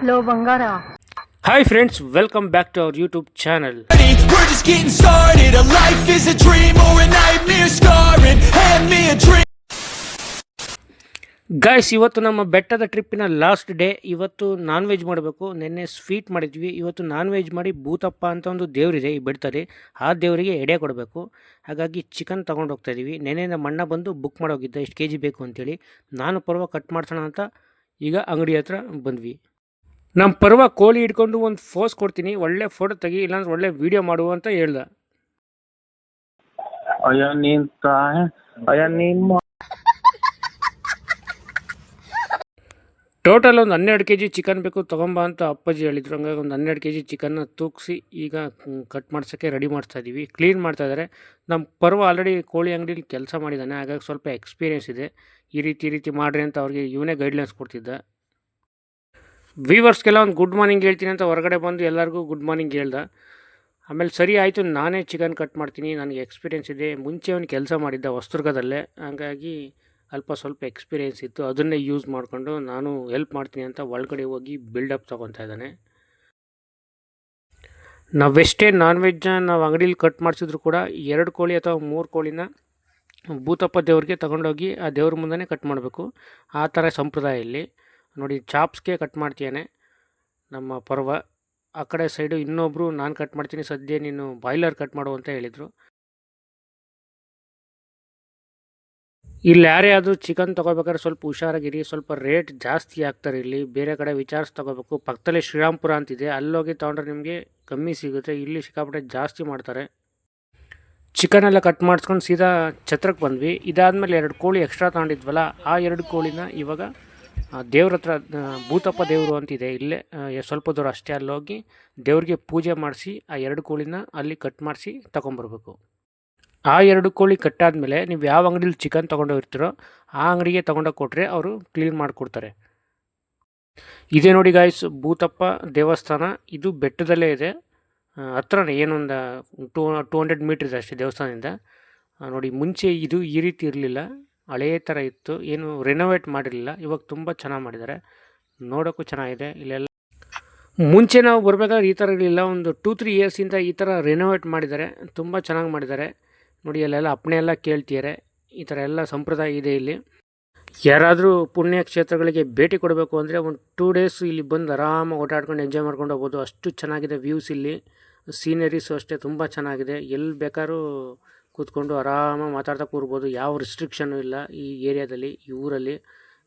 Hello, Bangara. Hi friends, welcome back to our YouTube channel. We're just getting started. A life is a dream or a nightmare scarring. Hand me a dream. Guys ಇವತ್ತು ನಮ್ಮ ಬೆಟ್ಟದ ಟ್ರಿಪ್ಪಿನ last day ಇವತ್ತು non veg ಮಾಡಬೇಕು. ನಿನ್ನೆ sweet ಮಾಡಿದ್ವಿ. ಇವತ್ತು non veg ಮಾಡಿ ಭೂತಪ್ಪ ಅಂತ ಒಂದು ದೇವರಿದೆ ಈ ಬೆಟ್ಟದಲ್ಲಿ. ಆ ದೇವರಿಗೆ ಎಡೆ ಕೊಡಬೇಕು. ಹಾಗಾಗಿ ಚಿಕನ್ ತೊಗೊಂಡು ಹೋಗ್ತಾ ಇದ್ದೀವಿ ನೆನ್ನೆ ಮಣ್ಣ ಬಂದು ಬುಕ್ ಮಾಡೋಗಿದ್ದ ಎಷ್ಟು ಕೆ ಜಿ ಬೇಕು ಅಂತೇಳಿ. ನಾನು ಪರ್ವ ಕಟ್ ಮಾಡ್ಸೋಣ ಅಂತ ಈಗ ಅಂಗಡಿ ಹತ್ರ ಬಂದ್ವಿ. ನಮ್ಮ ಪರ್ವ ಕೋಳಿ ಹಿಡ್ಕೊಂಡು ಒಂದು ಫೋಸ್ ಕೊಡ್ತೀನಿ. ಒಳ್ಳೆ ಫೋಟೋ ತೆಗಿ, ಇಲ್ಲಾಂದ್ರೆ ಒಳ್ಳೆ ವಿಡಿಯೋ ಮಾಡು ಅಂತ ಹೇಳ್ದ. ಟೋಟಲ್ ಒಂದು ಹನ್ನೆರಡು ಕೆ ಜಿ ಚಿಕನ್ ಬೇಕು, ತೊಗೊಂಬ ಅಂತ ಅಪ್ಪಾಜಿ ಹೇಳಿದ್ರು. ಹಂಗಾಗಿ ಒಂದು ಹನ್ನೆರಡು ಕೆ ಜಿ ಚಿಕನ್ನ ತೂಗಿಸಿ ಈಗ ಕಟ್ ಮಾಡ್ಸೋಕ್ಕೆ ರೆಡಿ ಮಾಡ್ತಾ ಇದ್ದೀವಿ ಕ್ಲೀನ್ ಮಾಡ್ತಾ ಇದ್ದಾರೆ ನಮ್ಮ ಪರ್ವ ಆಲ್ರೆಡಿ ಕೋಳಿ ಅಂಗಡಿಲಿ ಕೆಲಸ ಮಾಡಿದ್ದಾನೆ ಹಾಗಾಗಿ ಸ್ವಲ್ಪ ಎಕ್ಸ್ಪೀರಿಯೆನ್ಸ್ ಇದೆ. ಈ ರೀತಿ ರೀತಿ ಮಾಡಿರಿ ಅಂತ ಅವ್ರಿಗೆ ಇವನೇ ಗೈಡ್ಲೈನ್ಸ್ ಕೊಡ್ತಿದ್ದ. ವೀವರ್ಸ್ಗೆಲ್ಲ ಒಂದು ಗುಡ್ ಮಾರ್ನಿಂಗ್ ಹೇಳ್ತೀನಿ ಅಂತ ಹೊರಗಡೆ ಬಂದು ಎಲ್ಲರಿಗೂ ಗುಡ್ ಮಾರ್ನಿಂಗ್ ಹೇಳ್ದ. ಆಮೇಲೆ ಸರಿ ಆಯಿತು, ನಾನೇ ಚಿಕನ್ ಕಟ್ ಮಾಡ್ತೀನಿ. ನನಗೆ ಎಕ್ಸ್ಪೀರಿಯೆನ್ಸ್ ಇದೆ. ಮುಂಚೆ ಅವನು ಕೆಲಸ ಮಾಡಿದ್ದ, ಹೊಸದುರ್ಗದಲ್ಲೇ. ಹಾಗಾಗಿ ಅಲ್ಪ ಸ್ವಲ್ಪ ಎಕ್ಸ್ಪೀರಿಯೆನ್ಸ್ ಇತ್ತು. ಅದನ್ನೇ ಯೂಸ್ ಮಾಡಿಕೊಂಡು ನಾನು ಹೆಲ್ಪ್ ಮಾಡ್ತೀನಿ ಅಂತ ಒಳಗಡೆ ಹೋಗಿ ಬಿಲ್ಡಪ್ ತೊಗೊತಾ ಇದ್ದಾನೆ. ನಾವೆಷ್ಟೇ ನಾನ್ ವೆಜ್ನ ನಾವು ಅಂಗಡೀಲಿ ಕಟ್ ಮಾಡಿಸಿದ್ರು ಕೂಡ ಎರಡು ಕೋಳಿ ಅಥವಾ ಮೂರು ಕೋಳಿನ ಭೂತಪ್ಪ ದೇವ್ರಿಗೆ ತಗೊಂಡೋಗಿ ಆ ದೇವ್ರ ಮುಂದೆ ಕಟ್ ಮಾಡಬೇಕು. ಆ ಥರ ಸಂಪ್ರದಾಯ ಇಲ್ಲಿ. ನೋಡಿ, ಚಾಪ್ಸ್ಗೆ ಕಟ್ ಮಾಡ್ತೀಯಾನೆ ನಮ್ಮ ಪರ್ವ. ಆ ಕಡೆ ಸೈಡು ಇನ್ನೊಬ್ಬರು ನಾನು ಕಟ್ ಮಾಡ್ತೀನಿ, ಸದ್ಯ ನೀನು ಬಾಯ್ಲರ್ ಕಟ್ ಮಾಡು ಅಂತ ಹೇಳಿದರು. ಇಲ್ಲಿ ಯಾರೇ ಆದರೂ ಚಿಕನ್ ತೊಗೋಬೇಕಾದ್ರೆ ಸ್ವಲ್ಪ ಹುಷಾರಾಗಿರಿ, ಸ್ವಲ್ಪ ರೇಟ್ ಜಾಸ್ತಿ ಆಗ್ತಾರೆ ಇಲ್ಲಿ. ಬೇರೆ ಕಡೆ ವಿಚಾರಿಸಿ ತೊಗೋಬೇಕು. ಪಕ್ಕದಲ್ಲೇ ಶ್ರೀರಾಮ್ಪುರ ಅಂತಿದೆ. ಅಲ್ಲೋಗಿ ತೊಗೊಂಡ್ರೆ ನಿಮಗೆ ಕಮ್ಮಿ ಸಿಗುತ್ತೆ. ಇಲ್ಲಿ ಸಿಕ್ಕಾಪಟ್ಟೆ ಜಾಸ್ತಿ ಮಾಡ್ತಾರೆ. ಚಿಕನ್ ಎಲ್ಲ ಕಟ್ ಮಾಡಿಸ್ಕೊಂಡು ಸೀದಾ ಛತ್ರಕ್ಕೆ ಬಂದ್ವಿ. ಇದಾದಮೇಲೆ ಎರಡು ಕೋಳಿ ಎಕ್ಸ್ಟ್ರಾ ತೊಗೊಂಡಿದ್ವಲ್ಲ, ಆ ಎರಡು ಕೋಳಿನ ಇವಾಗ ದೇವ್ರ ಹತ್ರ ಭೂತಪ್ಪ ದೇವರು ಅಂತಿದೆ. ಇಲ್ಲೇ ಸ್ವಲ್ಪ ದೂರ ಅಷ್ಟೇ ಅಲ್ಲೋಗಿ ದೇವ್ರಿಗೆ ಪೂಜೆ ಮಾಡಿಸಿ ಆ ಎರಡು ಕೋಳಿನ ಅಲ್ಲಿ ಕಟ್ ಮಾಡಿಸಿ ತಗೊಂಬರ್ಬೇಕು ಆ ಎರಡು ಕೋಳಿ ಕಟ್ಟಾದಮೇಲೆ ನೀವು ಯಾವ ಅಂಗಡಿಲಿ ಚಿಕನ್ ತೊಗೊಂಡೋಗಿರ್ತೀರೋ ಆ ಅಂಗಡಿಗೆ ತೊಗೊಂಡೋಗಿ ಕೊಟ್ಟರೆ ಅವರು ಕ್ಲೀನ್ ಮಾಡಿಕೊಡ್ತಾರೆ. ಇದೇ ನೋಡಿ ಗಾಯ್ಸ್ ಭೂತಪ್ಪ ದೇವಸ್ಥಾನ, ಇದು ಬೆಟ್ಟದಲ್ಲೇ ಇದೆ. ಹತ್ರನೇ ಏನೊಂದು ಟೂ ಟೂ ಹಂಡ್ರೆಡ್ ಮೀಟ್ರ್ ಇದೆ ಅಷ್ಟೇ ದೇವಸ್ಥಾನದಿಂದ. ನೋಡಿ ಮುಂಚೆ ಇದು ಈ ರೀತಿ ಇರಲಿಲ್ಲ. ಹಳೆಯ ಥರ ಇತ್ತು, ಏನು ರೆನೋವೇಟ್ ಮಾಡಿರಲಿಲ್ಲ. ಇವಾಗ ತುಂಬ ಚೆನ್ನಾಗಿ ಮಾಡಿದ್ದಾರೆ. ನೋಡೋಕ್ಕೂ ಚೆನ್ನಾಗಿದೆ. ಇಲ್ಲೆಲ್ಲ ಮುಂಚೆ ನಾವು ಬರಬೇಕಾದ್ರೆ ಈ ಥರ ಇರಲಿಲ್ಲ. ಒಂದು ಟೂ ತ್ರೀ ಇಯರ್ಸಿಂದ ಈ ಥರ ರೆನೋವೇಟ್ ಮಾಡಿದ್ದಾರೆ. ತುಂಬ ಚೆನ್ನಾಗಿ ಮಾಡಿದ್ದಾರೆ. ನೋಡಿ, ಅಲ್ಲೆಲ್ಲ ಅಪ್ಪಣೆ ಎಲ್ಲ ಕೇಳ್ತಿದ್ದಾರೆ ಈ ಥರ ಎಲ್ಲ ಸಂಪ್ರದಾಯ ಇದೆ ಇಲ್ಲಿ. ಯಾರಾದರೂ ಪುಣ್ಯ ಕ್ಷೇತ್ರಗಳಿಗೆ ಭೇಟಿ ಕೊಡಬೇಕು ಅಂದರೆ ಒಂದು ಟೂ ಡೇಸ್ ಇಲ್ಲಿ ಬಂದು ಆರಾಮಾಗಿ ಓಡಾಡ್ಕೊಂಡು ಎಂಜಾಯ್ ಮಾಡ್ಕೊಂಡು ಹೋಗ್ಬೋದು. ಅಷ್ಟು ಚೆನ್ನಾಗಿದೆ ವ್ಯೂಸ್ ಇಲ್ಲಿ. ಸೀನರೀಸು ಅಷ್ಟೇ ತುಂಬ ಚೆನ್ನಾಗಿದೆ. ಎಲ್ಲಿ ಬೇಕಾದ್ರೂ ಕೂತ್ಕೊಂಡು ಆರಾಮಾಗಿ ಮಾತಾಡ್ತಾ ಕೂರ್ಬೋದು. ಯಾವ ರಿಸ್ಟ್ರಿಕ್ಷನ್ನು ಇಲ್ಲ ಈ ಏರಿಯಾದಲ್ಲಿ, ಈ ಊರಲ್ಲಿ.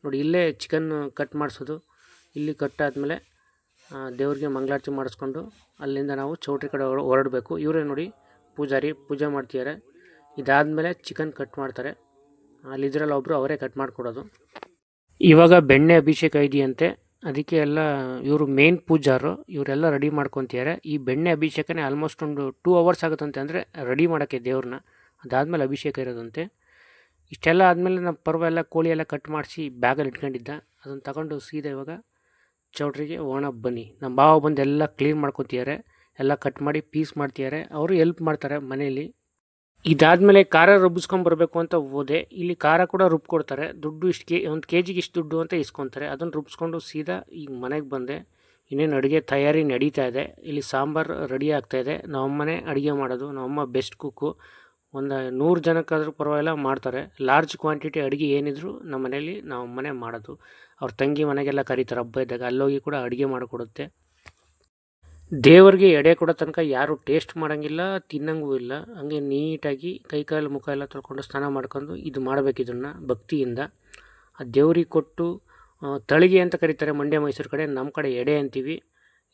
ನೋಡಿ, ಇಲ್ಲೇ ಚಿಕನ್ ಕಟ್ ಮಾಡಿಸೋದು. ಇಲ್ಲಿ ಕಟ್ ಆದಮೇಲೆ ದೇವ್ರಿಗೆ ಮಂಗಳಾರತಿ ಮಾಡಿಸ್ಕೊಂಡು ಅಲ್ಲಿಂದ ನಾವು ಚೌಟ್ರಿ ಕಡೆ ಹೊರಡಬೇಕು. ಇವರೇ ನೋಡಿ ಪೂಜಾರಿ, ಪೂಜೆ ಮಾಡ್ತಿದ್ದಾರೆ ಇದಾದಮೇಲೆ ಚಿಕನ್ ಕಟ್ ಮಾಡ್ತಾರೆ. ಅಲ್ಲಿದ್ರಲ್ಲಿ ಒಬ್ಬರು ಅವರೇ ಕಟ್ ಮಾಡಿಕೊಡೋದು. ಇವಾಗ ಬೆಣ್ಣೆ ಅಭಿಷೇಕ ಇದೆಯಂತೆ. ಅದಕ್ಕೆ ಎಲ್ಲ ಇವರು ಮೇನ್ ಪೂಜಾರು, ಇವರೆಲ್ಲ ರೆಡಿ ಮಾಡ್ಕೊತಿದ್ದಾರೆ ಈ ಬೆಣ್ಣೆ ಅಭಿಷೇಕನೇ ಆಲ್ಮೋಸ್ಟ್ ಒಂದು ಟೂ ಅವರ್ಸ್ ಆಗುತ್ತಂತೆ ಅಂದರೆ ರೆಡಿ ಮಾಡೋಕ್ಕೆ ದೇವ್ರನ್ನ. ಅದಾದಮೇಲೆ ಅಭಿಷೇಕ ಇರೋದಂತೆ. ಇಷ್ಟೆಲ್ಲ ಆದಮೇಲೆ ನಮ್ಮ ಪರ್ವ ಎಲ್ಲ ಕೋಳಿ ಎಲ್ಲ ಕಟ್ ಮಾಡಿಸಿ ಬ್ಯಾಗಲ್ಲಿ ಇಟ್ಕೊಂಡಿದ್ದ. ಅದನ್ನು ತಗೊಂಡು ಸೀದಾ ಇವಾಗ ಚೌಟ್ರಿಗೆ ಓಣ ಬನ್ನಿ. ನಮ್ಮ ಬಾವ ಬಂದು ಎಲ್ಲ ಕ್ಲೀನ್ ಮಾಡ್ಕೊತಿದ್ದಾರೆ ಎಲ್ಲ ಕಟ್ ಮಾಡಿ ಪೀಸ್ ಮಾಡ್ತಿದ್ದಾರೆ ಅವರು ಹೆಲ್ಪ್ ಮಾಡ್ತಾರೆ ಮನೇಲಿ ಇದಾದಮೇಲೆ ಖಾರ ರುಬ್ಬಿಸ್ಕೊಂಬರ್ಬೇಕು ಅಂತ ಹೋದೆ. ಇಲ್ಲಿ ಖಾರ ಕೂಡ ರುಬ್ಕೊಡ್ತಾರೆ. ದುಡ್ಡು ಇಷ್ಟು ಕೆ ಒಂದು ಕೆ ಜಿಗೆ ಇಷ್ಟು ದುಡ್ಡು ಅಂತ ಇಸ್ಕೊತಾರೆ. ಅದನ್ನು ರುಬ್ಸ್ಕೊಂಡು ಸೀದಾ ಈಗ ಮನೆಗೆ ಬಂದೆ. ಇನ್ನೇನು ಅಡುಗೆ ತಯಾರಿ ನಡೀತಾ ಇದೆ. ಇಲ್ಲಿ ಸಾಂಬಾರು ರೆಡಿ ಆಗ್ತಾ ಇದೆ. ನಮ್ಮಮ್ಮನೇ ಅಡುಗೆ ಮಾಡೋದು, ನಮ್ಮಮ್ಮ ಬೆಸ್ಟ್ ಕುಕ್ಕು. ಒಂದು ನೂರು ಜನಕ್ಕಾದ್ರೂ ಪರವಾಗಿಲ್ಲ ಮಾಡ್ತಾರೆ. ಲಾರ್ಜ್ ಕ್ವಾಂಟಿಟಿ ಅಡುಗೆ ಏನಿದ್ರು ನಮ್ಮ ಮನೇಲಿ ನಾವು ಮನೆ ಮಾಡೋದು. ಅವ್ರ ತಂಗಿ ಮನೆಗೆಲ್ಲ ಕರೀತಾರೆ. ಹಬ್ಬ ಇದ್ದಾಗ ಅಲ್ಲೋಗಿ ಕೂಡ ಅಡುಗೆ ಮಾಡಿಕೊಡುತ್ತೆ. ದೇವರಿಗೆ ಎಡೆ ಕೊಡೋ ತನಕ ಯಾರು ಟೇಸ್ಟ್ ಮಾಡೋಂಗಿಲ್ಲ, ತಿನ್ನಂಗೂ ಇಲ್ಲ. ಹಂಗೆ ನೀಟಾಗಿ ಕೈಕಾಲು ಮುಖ ಎಲ್ಲ ತೊಳ್ಕೊಂಡು ಸ್ನಾನ ಮಾಡ್ಕೊಂಡು ಇದು ಮಾಡಬೇಕು ಇದನ್ನು ಭಕ್ತಿಯಿಂದ. ಆ ದೇವ್ರಿಗೆ ಕೊಟ್ಟು ತಳಿಗೆ ಅಂತ ಕರೀತಾರೆ ಮಂಡ್ಯ, ಮೈಸೂರು ಕಡೆ ನಮ್ಮ ಕಡೆ ಎಡೆ ಅಂತೀವಿ.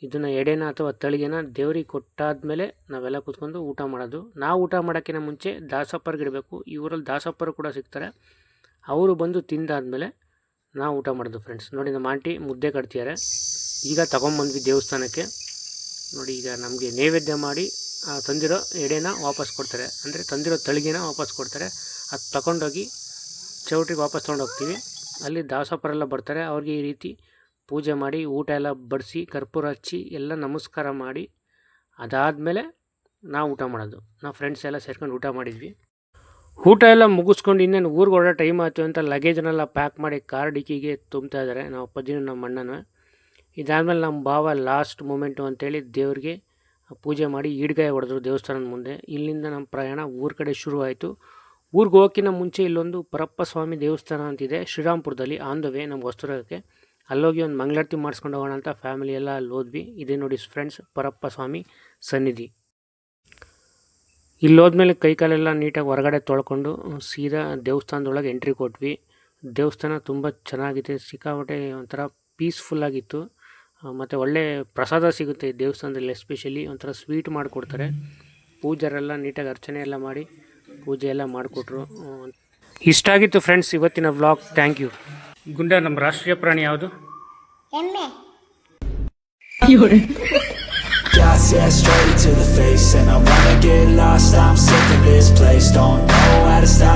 ಇದನ್ನು ಎಡೆನ ಅಥವಾ ತಳಿಗೆನ ದೇವ್ರಿಗೆ ಕೊಟ್ಟಾದಮೇಲೆ ನಾವೆಲ್ಲ ಕೂತ್ಕೊಂಡು ಊಟ ಮಾಡೋದು. ನಾವು ಊಟ ಮಾಡೋಕ್ಕಿಂತ ಮುಂಚೆ ದಾಸಪ್ಪರಿಗೆ ಇಡಬೇಕು. ಇವರಲ್ಲಿ ದಾಸಪ್ಪರು ಕೂಡ ಸಿಗ್ತಾರೆ. ಅವರು ಬಂದು ತಿಂದಾದ್ಮೇಲೆ ನಾವು ಊಟ ಮಾಡೋದು ಫ್ರೆಂಡ್ಸ್ ನೋಡಿ ನಮ್ಮ ಆಂಟಿ ಮುದ್ದೆ ಕಟ್ತಿದ್ದಾರೆ. ಈಗ ತಗೊಂಬಂದ್ವಿ ದೇವಸ್ಥಾನಕ್ಕೆ. ನೋಡಿ, ಈಗ ನಮಗೆ ನೈವೇದ್ಯ ಮಾಡಿ ತಂದಿರೋ ಎಡೆನ ವಾಪಸ್ ಕೊಡ್ತಾರೆ. ಅಂದರೆ ತಂದಿರೋ ತಳಿಗೆನ ವಾಪಸ್ ಕೊಡ್ತಾರೆ. ಅದು ತಗೊಂಡೋಗಿ ಚೌಟ್ರಿಗೆ ವಾಪಸ್ ತೊಗೊಂಡು ಹೋಗ್ತೀವಿ ಅಲ್ಲಿ ದಾಸಪ್ಪರೆಲ್ಲ ಬರ್ತಾರೆ. ಅವ್ರಿಗೆ ಈ ರೀತಿ ಪೂಜೆ ಮಾಡಿ, ಊಟ ಎಲ್ಲ ಬಡಿಸಿ, ಕರ್ಪೂರ ಹಚ್ಚಿ, ಎಲ್ಲ ನಮಸ್ಕಾರ ಮಾಡಿ, ಅದಾದಮೇಲೆ ನಾವು ಊಟ ಮಾಡೋದು. ನಾವು ಫ್ರೆಂಡ್ಸ್ ಎಲ್ಲ ಸೇರ್ಕೊಂಡು ಊಟ ಮಾಡಿದ್ವಿ. ಊಟ ಎಲ್ಲ ಮುಗಿಸ್ಕೊಂಡು ಇನ್ನೇನು ಊರಿಗೆ ಹೊರಡೋ ಟೈಮ್ ಆಯ್ತು ಅಂತ ಲಗೇಜನ್ನೆಲ್ಲ ಪ್ಯಾಕ್ ಮಾಡಿ ಕಾರ್ ಡಿಕ್ಕಿಗೆ ತುಂಬ್ತಾ ಇದ್ದಾರೆ ನಾವು ಅಪ್ಪಾಜಿನೂ ನಮ್ಮ ಅಣ್ಣನೂ ಇದಾದಮೇಲೆ ನಮ್ಮ ಭಾವ ಲಾಸ್ಟ್ ಮೂಮೆಂಟು ಅಂತೇಳಿ ದೇವ್ರಿಗೆ ಪೂಜೆ ಮಾಡಿ ಈಡ್ಗಾಯ ಹೊಡೆದ್ರು ದೇವಸ್ಥಾನದ ಮುಂದೆ. ಇಲ್ಲಿಂದ ನಮ್ಮ ಪ್ರಯಾಣ ಊರ ಕಡೆ ಶುರುವಾಯಿತು ಊರಿಗೆ ಹೋಗೋಕ್ಕಿಂತ ಮುಂಚೆ ಇಲ್ಲೊಂದು ಪರಪ್ಪ ಸ್ವಾಮಿ ದೇವಸ್ಥಾನ ಅಂತಿದೆ. ಶ್ರೀರಾಮ್ಪುರದಲ್ಲಿ ಆನ್ ದ ವೇ ನಮ್ಮ ಹೊಸದುರ್ಗಕ್ಕೆ ಅಲ್ಲೋಗಿ ಒಂದು ಮಂಗಳಾರತಿ ಮಾಡಿಸ್ಕೊಂಡು ಹೋಗೋಣ ಅಂತ ಫ್ಯಾಮಿಲಿ ಎಲ್ಲ ಅಲ್ಲಿ ಹೋದ್ವಿ. ಇದೇ ನೋಡಿ ಫ್ರೆಂಡ್ಸ್ ಪರಪ್ಪ ಸ್ವಾಮಿ ಸನ್ನಿಧಿ. ಇಲ್ಲಿ ಹೋದ್ಮೇಲೆ ಕೈಕಾಲೆಲ್ಲ ನೀಟಾಗಿ ಹೊರಗಡೆ ತೊಳ್ಕೊಂಡು ಸೀದಾ ದೇವಸ್ಥಾನದೊಳಗೆ ಎಂಟ್ರಿ ಕೊಟ್ವಿ. ದೇವಸ್ಥಾನ ತುಂಬ ಚೆನ್ನಾಗಿದೆ. ಸಿಕ್ಕಾಪಟ್ಟೆ ಒಂಥರ ಪೀಸ್ಫುಲ್ಲಾಗಿತ್ತು ಮತ್ತು ಒಳ್ಳೆ ಪ್ರಸಾದ ಸಿಗುತ್ತೆ ದೇವಸ್ಥಾನದಲ್ಲಿ ಎಸ್ಪೆಷಲಿ ಒಂಥರ ಸ್ವೀಟ್ ಮಾಡಿಕೊಡ್ತಾರೆ. ಪೂಜಾರೆಲ್ಲ ನೀಟಾಗಿ ಅರ್ಚನೆ ಎಲ್ಲ ಮಾಡಿ ಪೂಜೆ ಎಲ್ಲ ಮಾಡಿಕೊಟ್ರು. ಇಷ್ಟ ಆಗಿತ್ತು ಫ್ರೆಂಡ್ಸ್ ಇವತ್ತಿನ ವ್ಲಾಗ್ ಥ್ಯಾಂಕ್ ಯು ಗುಂಡ ನಮ್ಮ ರಾಷ್ಟ್ರೀಯ ಪ್ರಾಣಿ ಯಾವುದು? straight to the face And I wanna get lost, I'm sick of this place. Don't know how to stop.